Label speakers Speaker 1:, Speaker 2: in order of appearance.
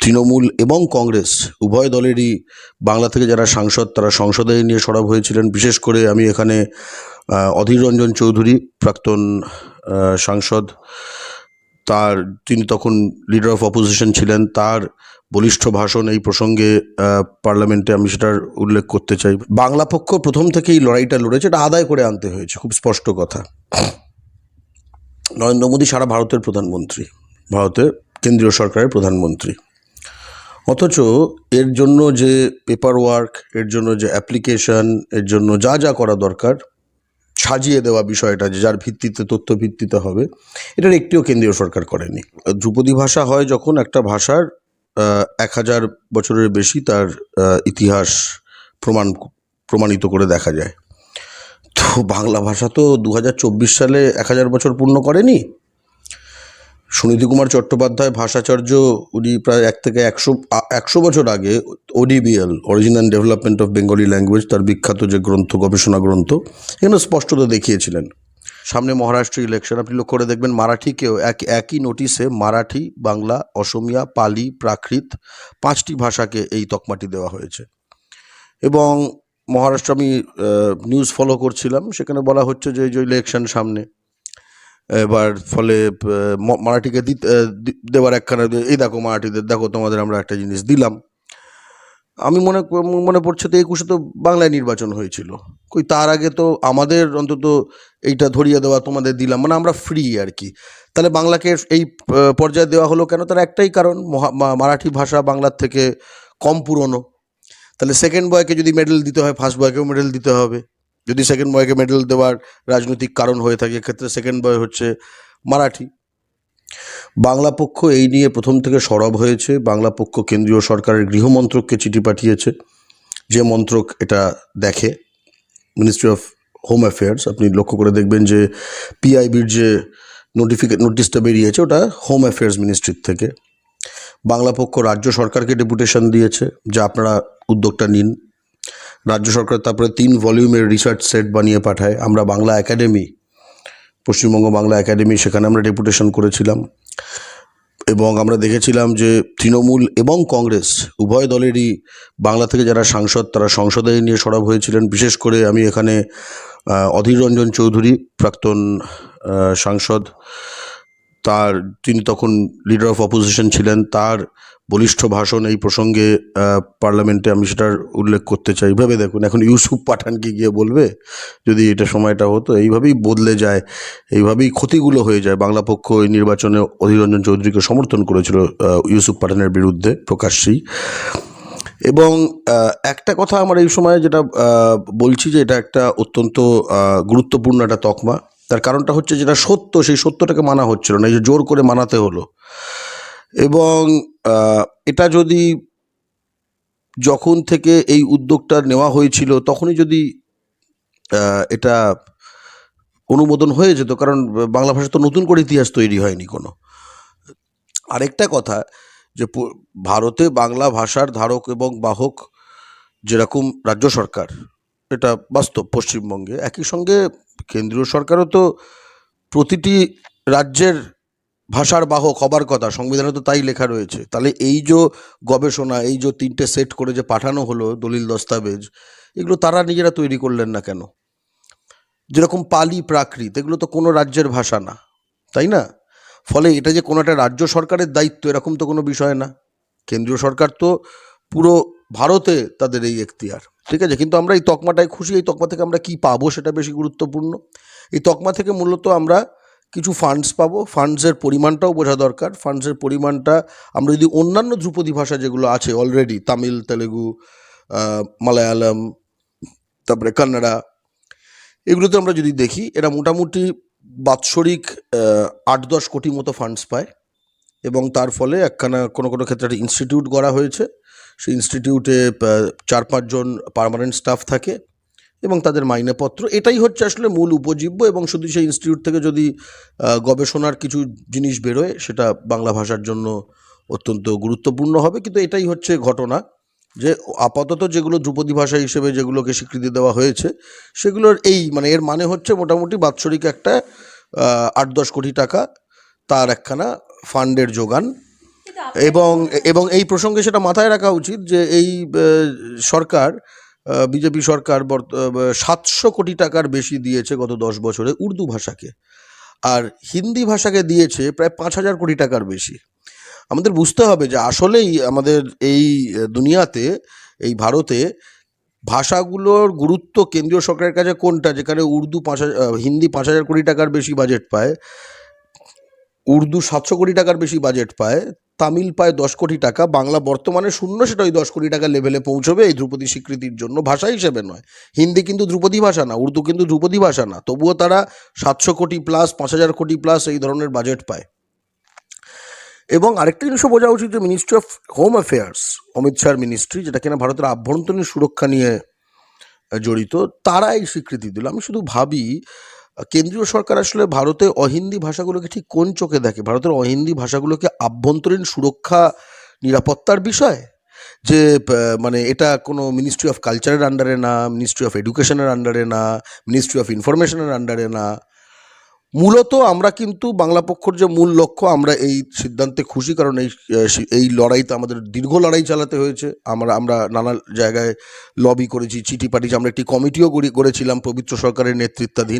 Speaker 1: তৃণমূল এবং কংগ্রেস উভয় দলেরই বাংলা থেকে যারা সাংসদ, তারা সংসদে নিয়ে সরব হয়েছিলেন। বিশেষ করে আমি এখানে অধীর রঞ্জন চৌধুরী, প্রাক্তন সাংসদ, তার, তিনি তখন লিডার অফ অপোজিশন ছিলেন। তার বলিষ্ঠ ভাষণ এই প্রসঙ্গে পার্লামেন্টে আমি সেটার উল্লেখ করতে চাই। বাংলা পক্ষ প্রথম থেকেই লড়াইটা লড়েছে, এটা আদায় করে আনতে হয়েছে, খুব স্পষ্ট কথা। নরেন্দ্র মোদী সারা ভারতের প্রধানমন্ত্রী, ভারতের কেন্দ্রীয় সরকারের প্রধানমন্ত্রী। অথচ এর জন্য যে পেপার ওয়ার্ক এর জন্য যে অ্যাপ্লিকেশন এর জন্য যা যা করা দরকার, সাজিয়ে দেওয়া বিষয়টা যে যার ভিত্তিতে, তথ্য ভিত্তিতে হবে, এটার একটিও কেন্দ্রীয় সরকার করেনি। ধ্রুপদী ভাষা হয় যখন একটা ভাষার এক হাজার বছরের বেশি তার ইতিহাস প্রমাণ, প্রমাণিত করে দেখা যায়। তো বাংলা ভাষা তো দু হাজার চব্বিশ সালে এক হাজার বছর পূর্ণ করেনি। সুনীতি কুমার চট্টোপাধ্যায় ভাষাচার্য, উনি প্রায় এক থেকে একশো একশো বছর আগে ODBL original development of Bengali language তার বিখ্যাত যে গ্রন্থ, গবেষণা গ্রন্থ, এখানে স্পষ্টত দেখিয়েছিলেন। সামনে মহারাষ্ট্র ইলেকশন আপনি লক্ষ্য করে দেখবেন মারাঠিকেও এক, একই নোটিশে মারাঠি, বাংলা, অসমিয়া, পালি, প্রাকৃত পাঁচটি ভাষাকে এই তকমাটি দেওয়া হয়েছে। এবং মহারাষ্ট্র আমি নিউজ ফলো করছিলাম, সেখানে বলা হচ্ছে যে যে ইলেকশন সামনে এবার ফলে মারাঠিকে দিতে দেওয়ার একখানা, এই দেখো মারাঠিদের, দেখো তোমাদের আমরা একটা জিনিস দিলাম। আমি মনে মনে পড়ছে তো একুশে তো বাংলায় নির্বাচন হয়েছিল। কই তার আগে তো আমাদের অন্তত এইটা ধরিয়ে দেওয়া তোমাদের দিলাম মানে আমরা ফ্রি আর কি। তাহলে বাংলাকে এই পর্যায়ে দেওয়া হলো কেন? তার একটাই কারণ মারাঠি ভাষা বাংলার থেকে কম পুরনো। তাহলে সেকেন্ড বয়কে যদি মেডেল দিতে হয় ফার্স্ট বয়কেও মেডেল দিতে হবে। যদি সেকেন্ড বয়কে মেডেল দেওয়ার রাজনৈতিক কারণ হয়ে থাকে, এক্ষেত্রে সেকেন্ড বয় হচ্ছে মারাঠি। বাংলা পক্ষ এই নিয়ে প্রথম থেকে সরব হয়েছে। বাংলা পক্ষ কেন্দ্রীয় সরকারের গৃহমন্ত্রককে চিঠি পাঠিয়েছে। যে মন্ত্রক এটা দেখে মিনিস্ট্রি অফ হোম অ্যাফেয়ার্স আপনি লক্ষ্য করে দেখবেন যে পিআইবির যে নোটিফিকে নোটিশটা বেরিয়েছে, ওটা হোম অ্যাফেয়ার্স মিনিস্ট্রির থেকে। বাংলা পক্ষ রাজ্য সরকারকে ডেপুটেশন দিয়েছে, যে আপনারা উদ্যোগটা নিন। রাজ্য সরকার তারপরে তিন ভলিউমের রিসার্চ সেট বানিয়ে পাঠায়। আমরা বাংলা একাডেমি পশ্চিমবঙ্গ বাংলা একাডেমি সেখানে আমরা ডেপুটেশন করেছিলাম। এবং আমরা দেখেছিলাম যে তৃণমূল এবং কংগ্রেস উভয় দলেরই বাংলা থেকে যারা সাংসদ, তারা সংসদে নিয়ে সরব হয়েছিলেন। বিশেষ করে আমি এখানে অধীর রঞ্জন চৌধুরী, প্রাক্তন সাংসদ তার, তিনি তখন লিডার অফ অপোজিশন ছিলেন, তার বলিষ্ঠ ভাষণ এই প্রসঙ্গে পার্লামেন্টে আমি সেটার উল্লেখ করতে চাই। ভেবে দেখুন, এখন ইউসুফ পাঠানকে গিয়ে বলবে? যদি এটা সময়টা হতো, এইভাবেই বদলে যায়, এইভাবেই ক্ষতিগুলো হয়ে যায়। বাংলা পক্ষ এই নির্বাচনে অধীর রঞ্জন চৌধুরীকে সমর্থন করেছিল ইউসুফ পাঠানের বিরুদ্ধে প্রকাশ্যেই। এবং একটা কথা আমার এই সময় যেটা বলছি যে এটা একটা অত্যন্ত গুরুত্বপূর্ণ একটা তকমা। তার কারণটা হচ্ছে যেটা সত্য, সেই সত্যটাকে মানা হচ্ছিল না, এই যে জোর করে মানাতে হলো। এবং এটা যদি যখন থেকে এই উদ্যোগটা নেওয়া হয়েছিল, তখনই যদি এটা অনুমোদন হয়ে যেত, কারণ বাংলা ভাষা তো নতুন করে ইতিহাস তৈরি হয়নি কোনো। আরেকটা কথা, যে ভারতে বাংলা ভাষার ধারক এবং বাহক যেরকম রাজ্য সরকার, এটা বাস্তব পশ্চিমবঙ্গে, একই সঙ্গে কেন্দ্রীয় সরকারও তো প্রতিটি রাজ্যের ভাষার বাহক হবার কথা, সংবিধানে তো তাই লেখা রয়েছে। তাহলে এই যে গবেষণা, এই যে তিনটে সেট করে যে পাঠানো হলো দলিল দস্তাবেজ, এগুলো তারা নিজেরা তৈরি করলেন না কেন? যেরকম পালি প্রাকৃত, এগুলো তো কোনো রাজ্যের ভাষা না, তাই না? ফলে এটা যে কোনো একটা রাজ্য সরকারের দায়িত্ব, এরকম তো কোনো বিষয় না। কেন্দ্রীয় সরকার তো পুরো ভারতে তাদের এই এখতিয়ার। ঠিক আছে? কিন্তু আমরা এই তকমাটায় খুশি। এই তকমা থেকে আমরা কি পাবো সেটা বেশি গুরুত্বপূর্ণ। এই তকমা থেকে মূলত আমরা কিছু ফান্ডস পাবো। ফান্ডসের পরিমাণটাও বোঝা দরকার। ফান্ডসের পরিমাণটা আমরা যদি অন্যান্য ধ্রুপদী ভাষা যেগুলো আছে অলরেডি তামিল, তেলেগু মালায়ালাম, তারপরে কান্নাড়া, এগুলোতে আমরা যদি দেখি, এরা মোটামুটি বাৎসরিক আট দশ কোটি মতো ফান্ডস পায় এবং তার ফলে একখানা কোনো কোনো ক্ষেত্রে একটা ইনস্টিটিউট গড়া হয়েছে। সেই ইনস্টিটিউটে চার পাঁচজন পার্মানেন্ট স্টাফ থাকে এবং তাদের মাইনেপত্র। এটাই হচ্ছে আসলে মূল উপজীব্য এবং শুধু সেই ইনস্টিটিউট থেকে যদি গবেষণার কিছু জিনিস বেরোয়, সেটা বাংলা ভাষার জন্য অত্যন্ত গুরুত্বপূর্ণ হবে। কিন্তু এটাই হচ্ছে ঘটনা যে আপাতত যেগুলো ধ্রুপদী ভাষা হিসেবে যেগুলোকে স্বীকৃতি দেওয়া হয়েছে, সেগুলোর এই মানে এর মানে হচ্ছে মোটামুটি বাৎসরিক একটা আট দশ কোটি টাকা, তার একখানা ফান্ডের যোগান। এবং এবং এই প্রসঙ্গে সেটা মাথায় রাখা উচিত যে এই সরকার বিজেপি সরকার সাতশো কোটি টাকার বেশি দিয়েছে গত দশ বছরে উর্দু ভাষাকে। আর হিন্দি ভাষাকে দিয়েছে প্রায় পাঁচ হাজার কোটি টাকার বেশি। আমাদের বুঝতে হবে যে আসলেই আমাদের এই দুনিয়াতে এই ভারতে ভাষাগুলোর গুরুত্ব কেন্দ্রীয় সরকারের কাছে কোনটা? যেখানে উর্দু পাঁচ হাজার হিন্দি পাঁচ হাজার কোটি টাকার বেশি বাজেট পায় উর্দু সাতশো কোটি টাকার বেশি বাজেট পায় তামিল পায় দশ কোটি টাকা, বাংলা বর্তমানে শূন্য, সেটা ওই দশ কোটি টাকা লেভেলে পৌঁছবে এই ধ্রুপদী স্বীকৃতির জন্য ভাষা হিসেবে নয়। হিন্দি কিন্তু ধ্রুপদী ভাষা না, উর্দু কিন্তু ধ্রুপদী ভাষা না, তবুও তারা সাতশো কোটি প্লাস পাঁচ হাজার কোটি প্লাস এই ধরনের বাজেট পায়। এবং আরেকটা জিনিসও বোঝা উচিত যে Ministry of Home Affairs Amit শাহর মিনিস্ট্রি যেটা কিনা ভারতের আভ্যন্তরীণ সুরক্ষা নিয়ে জড়িত, তারা এই স্বীকৃতি দিল। আমি শুধু ভাবি কেন্দ্রীয় সরকার আসলে ভারতে অহিন্দি ভাষাগুলোকে ঠিক কোন চোখে দেখে? ভারতের অহিন্দি ভাষাগুলোকে আভ্যন্তরীণ সুরক্ষা নিরাপত্তার বিষয়? যে মানে এটা কোনো মিনিস্ট্রি অফ কালচারের আন্ডারে না মিনিস্ট্রি অফ এডুকেশনের আন্ডারে না মিনিস্ট্রি অফ ইনফরমেশনের আন্ডারে না। মূলত আমরা কিন্তু বাংলা পক্ষর যে মূল লক্ষ্য, আমরা এই সিদ্ধান্তে খুশি, কারণ এই এই লড়াইতে আমাদের দীর্ঘ লড়াই চালাতে হয়েছে। আমরা আমরা নানা জায়গায় লবি করেছি, চিঠি পাঠিয়েছি, আমরা একটি কমিটিও গড়ি- গড়েছিলাম পবিত্র সরকারের নেতৃত্বাধীন।